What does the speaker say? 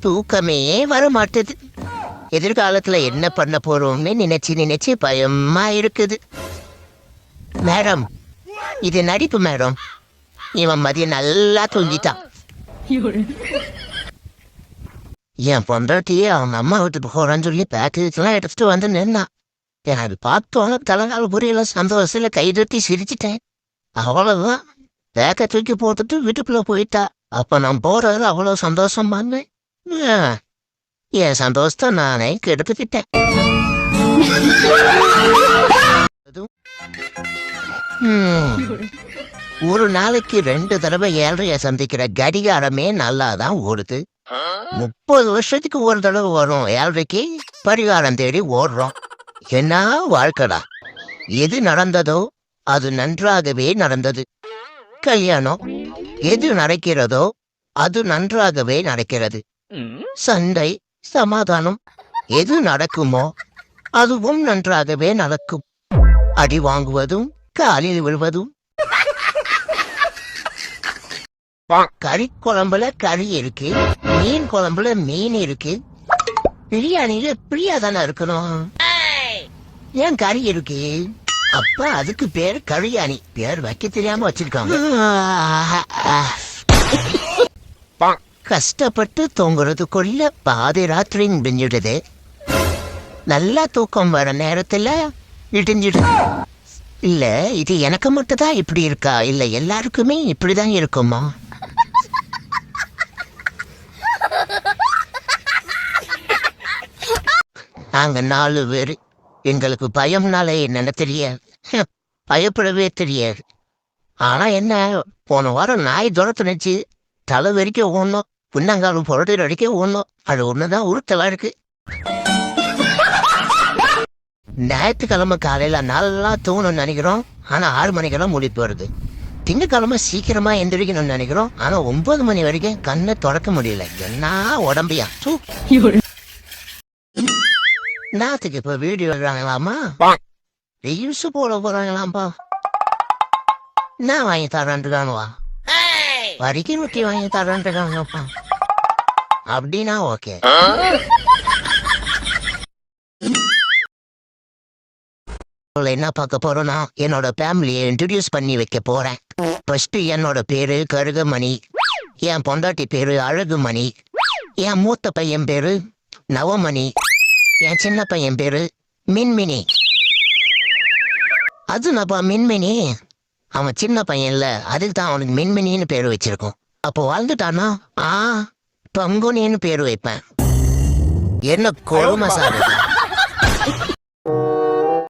தூக்கமே வர மாட்டேது எதிர்காலத்துல என்ன பண்ண போறோம்னு நினைச்சு நினைச்சு பயமா இருக்குது. மேடம் இது நடிப்பு மேடம். இவன் மதியம் நல்லா தூங்கிட்டான். என் பொண்டாட்டியே அவங்க அம்மா வீட்டுக்கு போறான்னு சொல்லி பேக்கேஜ்லாம் எடுத்துட்டு வந்து நின்னான் எனக்கு பார்த்தோன்னே தலைகால புரியல சந்தோஷத்தில் கைதட்டி சிரிச்சிட்டேன். அவ்வளவுதான். பேக்கை தூக்கி போட்டுட்டு வீட்டுக்குள்ள போயிட்டா. அப்ப நான் போறது அவ்வளவு சந்தோஷம் பண்ணேன் என் சந்தோஷத்தை நானே கெடுத்துக்கிட்டேன். ஒரு நாளைக்கு ரெண்டு தடவை ஏழ்றைய சந்திக்கிற கடிகாரமே நல்லா தான் ஓடுது. முப்பது வருஷத்துக்கு ஒரு தடவை வரும் ஏழரைக்கு பரிகாரம் தேடி ஓடுறோம். என்ன வாழ்க்கடா? எது நடந்ததோ அது நன்றாகவே நடந்தது. கல்யாணம் எது நடக்கிறதோ அது நன்றாகவே நடக்கிறது. சண்டை சமாதானம் எது நடக்குமோ அதுவும் நன்றாகவே நடக்கும். அடி வாங்குவதும் காலில் விழுவதும். கறி குழம்புல கறி இருக்கு மீன் குழம்புல மீன் இருக்கு. பிரியாணியில பிரியா தானே இருக்கணும்? ஏன் கறி இருக்கு? அப்ப அதுக்கு பேர் கரியாணி. பேர் வைக்க தெரியாம வச்சிருக்காங்க. கஷ்டப்பட்டு தூங்குறதுக்குள்ள பாதி ராத்திரி முடிஞ்சிடுது நல்லா தூக்கம் வர நேரத்துல இடிஞ்சிடுது இல்ல இது எனக்கு மட்டும்தான் இப்படி இருக்கா? இல்ல எல்லாருக்குமே இப்படிதான் இருக்குமா? நாங்க நாலு பேர். எங்களுக்கு பயம்னாலே என்னன்னு தெரியாது பயப்படவே தெரியாது. ஆனா என்ன போன வாரம் நாய் துரத்துனுச்சு தலை வரைக்கும் ஓடணும். பின்னங்காலம் புரட்டு வரைக்கும் ஓடணும். அது ஒண்ணுதான் உறுத்தலா இருக்கு. ஞாயிற்றுக்கிழமை காலையில நல்லா தூங்கணும்னு நினைக்கிறோம். ஆனா ஆறு மணிக்கெல்லாம் முடிப்பு வருது திங்கக்கிழமை சீக்கிரமா எந்திரிக்கணும்னு நினைக்கிறோம். ஆனா ஒன்பது மணி வரைக்கும் கண்ணை திறக்க முடியல. என்ன உடம்பியா? தூ. நாத்துக்கு இப்ப வீடியோ எடுறாங்களாமா ரீல்ஸ் போட போறாங்களாம்பா. என்ன வாங்கி தரேன்ட்டுக்கானுவா வரிக்கு முட்டி வாங்கி தரேன்ட்டுக்காங்கப்பா. அப்படின்னா ஓகே. என்ன பார்க்க போறோம்னா என்னோட ஃபேமிலியை இன்ட்ரடியூஸ் பண்ணி வைக்க போறேன். ஃபர்ஸ்ட் என்னோட பேரு கருகமணி. என் பொண்டாட்டி பேரு அழகுமணி. என் மூத்த பையன் பேரு நவமணி. என் சின்ன பையன் பேரு மின்மினி. அது நப்பா மின்மினி. அவன் சின்ன பையன் இல்ல அதுக்கு தான் அவனுக்கு மின்மினின்னு பேர் வச்சிருக்கோம். அப்போ வாழ்ந்துட்டானா ஆ பங்குனின்னு பேர் வைப்பேன். என்ன கொடுமை சார்